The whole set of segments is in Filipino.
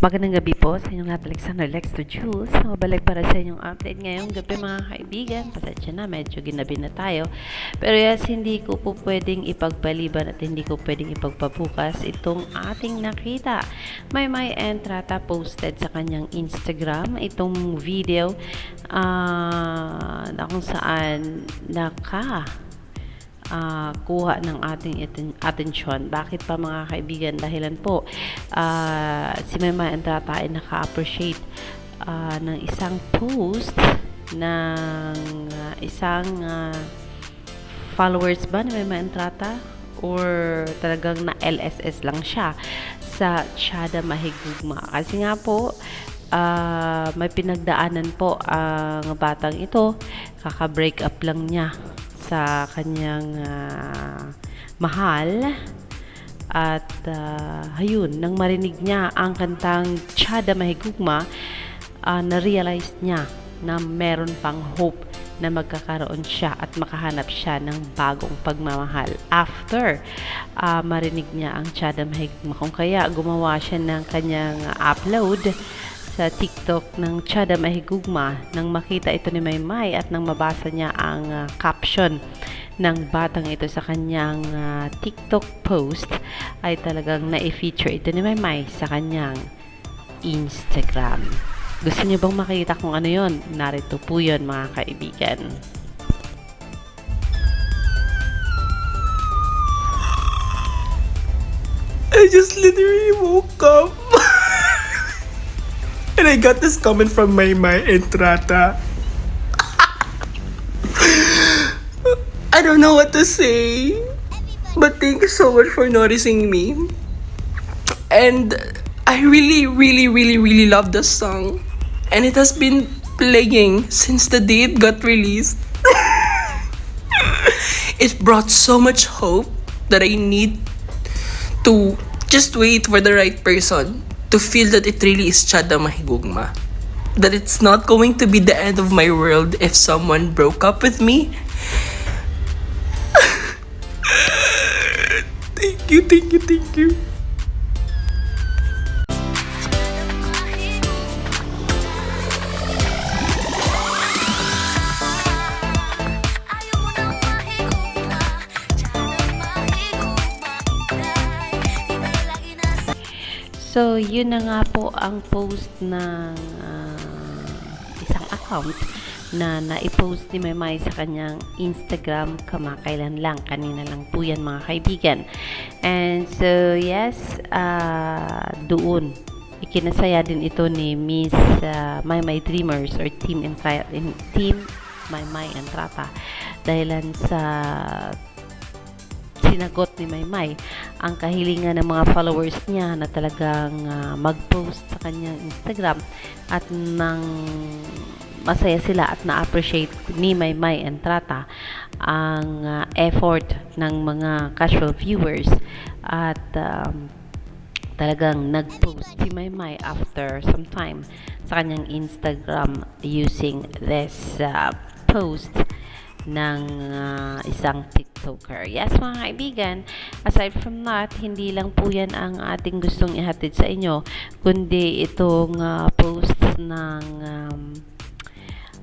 Magandang gabi po sa inyong lahat, Alexander Lex to Jules. Mabalik para sa inyong update ngayong gabi mga kaibigan. Pasensya na, medyo ginabi na tayo. Pero yes, hindi ko po pwedeng ipagpaliban at hindi ko pwedeng ipagpabukas itong ating nakita. May may entrata posted sa kanyang Instagram itong video ah, na kung saan naka ah, kuha ng ating aten- atensyon. Bakit pa mga kaibigan? Dahilan po, ah, si Mema Entrata ay naka-appreciate ah, ng isang post ng ah, isang ah, followers ba ni Mema Entrata? Or talagang na LSS lang siya sa Chada Mahigugma. Kasi nga po, ah, may pinagdaanan po ang batang ito. Kaka-break up lang niya sa kanyang ah, mahal. At ah, ayun, nang marinig niya ang kantang Chada Mahigugma, ah, na-realize niya na meron pang hope na magkakaroon siya at makahanap siya ng bagong pagmamahal after ah, marinig niya ang Chada Mahigugma. Kung kaya gumawa siya ng kanyang upload sa TikTok ng Chada Mahigugma nang makita ito ni Maymay at nang mabasa niya ang ah, caption ng batang ito sa kanyang ah, TikTok post ay talagang na-feature ito ni Maymay sa kanyang Instagram. Gusto niyo bang makita kung ano yon? Narito po yon mga kaibigan. I just literally woke up. and I got this comment from my my Entrata. I don't know what to say. But thank you so much for noticing me. And I really, really, really, really love the song. And it has been playing since the day it got released. it brought so much hope that I need to just wait for the right person to feel that it really is Chada Mahigugma. That it's not going to be the end of my world if someone broke up with me. thank you, thank you, thank you. So, yun na nga po ang post ng ah, isang account na na-post ni Maymay sa kanyang Instagram kamakailan lang. Kanina lang po yan mga kaibigan. And so, yes, ah, doon ikinasaya din ito ni Miss uh, Maymay Dreamers or Team, Entra- Team Maymay Entrata dahilan sa sinagot ni Maymay ang kahilingan ng mga followers niya na talagang ah, mag-post sa kanyang Instagram at nang masaya sila at na-appreciate ni Maymay Entrata ang ah, effort ng mga casual viewers at um, talagang nag-post si Maymay after some time sa kanyang Instagram using this uh, post ng uh, isang TikToker. Yes, mga kaibigan, aside from that, hindi lang po yan ang ating gustong ihatid sa inyo, kundi itong uh, post ng um,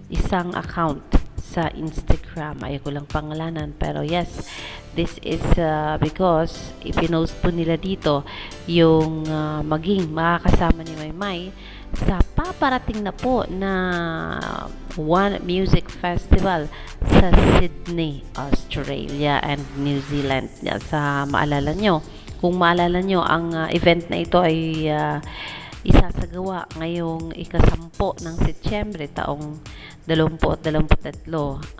isang account sa Instagram. Ayoko lang pangalanan. Pero yes, this is uh, because ipinost po nila dito yung uh, maging makakasama ni Maymay sa paparating na po na One Music Festival sa Sydney, Australia and New Zealand. Sa maalala nyo, kung maalala nyo, ang uh, event na ito ay uh, isasagawa ngayong ikasampo ng Setyembre taong 2023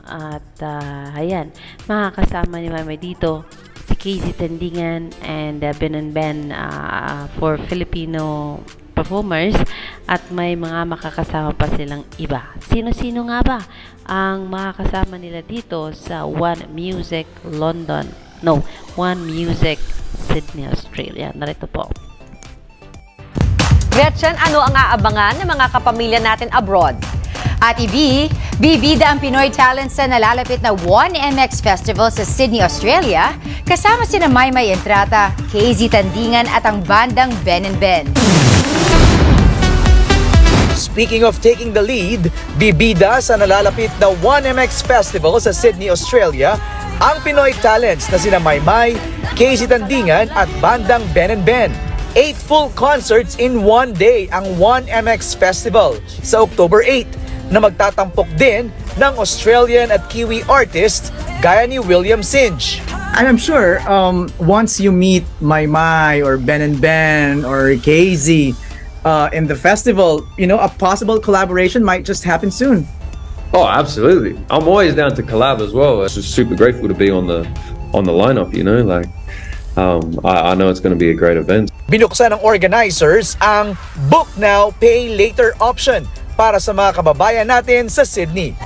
at uh, ayan makakasama ni Mami dito si Casey Tendingan and uh, Ben and Ben uh, for Filipino performers at may mga makakasama pa silang iba. Sino-sino nga ba ang makakasama nila dito sa One Music London? No, One Music Sydney, Australia. Narito po. Gretchen, ano ang aabangan ng mga kapamilya natin abroad? At B, bibida ang Pinoy talent sa nalalapit na 1MX Festival sa Sydney, Australia, kasama sina Maymay Entrata, KZ Tandingan at ang bandang Ben and Ben. Speaking of taking the lead, bibida sa nalalapit na 1MX Festival sa Sydney, Australia, ang Pinoy talents na sina Maymay, Casey Tandingan at bandang Ben and Ben. Eight full concerts in one day ang 1MX Festival sa October 8 na magtatampok din ng Australian at Kiwi artists gaya ni William Singe. And I'm sure um, once you meet My Mai or Ben and Ben or KZ uh, in the festival, you know, a possible collaboration might just happen soon. Oh, absolutely. I'm always down to collab as well. I'm just super grateful to be on the on the lineup. You know, like um, I, I know it's going to be a great event. Binuksan ng organizers ang Book Now, Pay Later option para sa mga kababayan natin sa Sydney.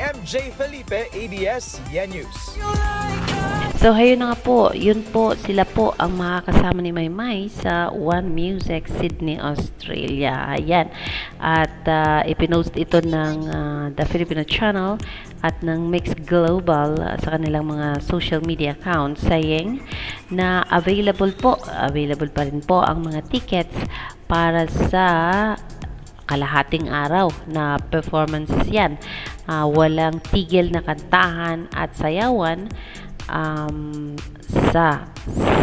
MJ Felipe, ABS, Yan News. So, ayun na nga po, yun po, sila po ang makakasama ni Maymay sa One Music Sydney, Australia. Ayan. At uh, ipinost ito ng uh, The Filipino Channel at ng Mix Global uh, sa kanilang mga social media accounts saying na available po, available pa rin po ang mga tickets para sa kalahating araw na performances yan. Ah, walang tigil na kantahan at sayawan um, sa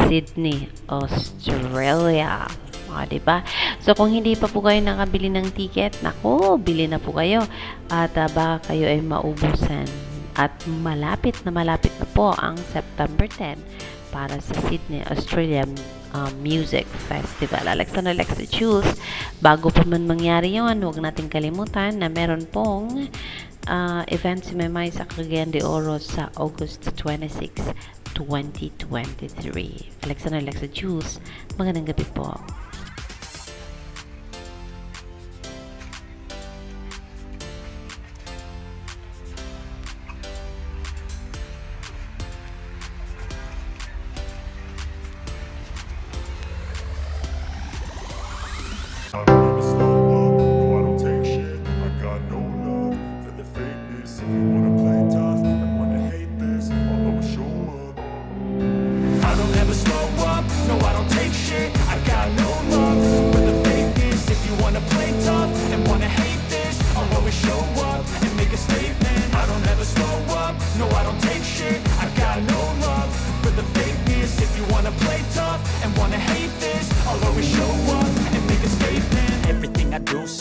Sydney, Australia. O, diba? So, kung hindi pa po kayo nakabili ng ticket, nako, bili na po kayo. At ah, baka kayo ay maubusan. At malapit na malapit na po ang September 10 para sa Sydney, Australia um, Music Festival. Alexander Alexa Jules, bago pa man mangyari yon, huwag nating kalimutan na meron pong uh, event si Memay sa Cagayan de Oro sa August 26, 2023. Alexander Alexa Jules, magandang gabi po.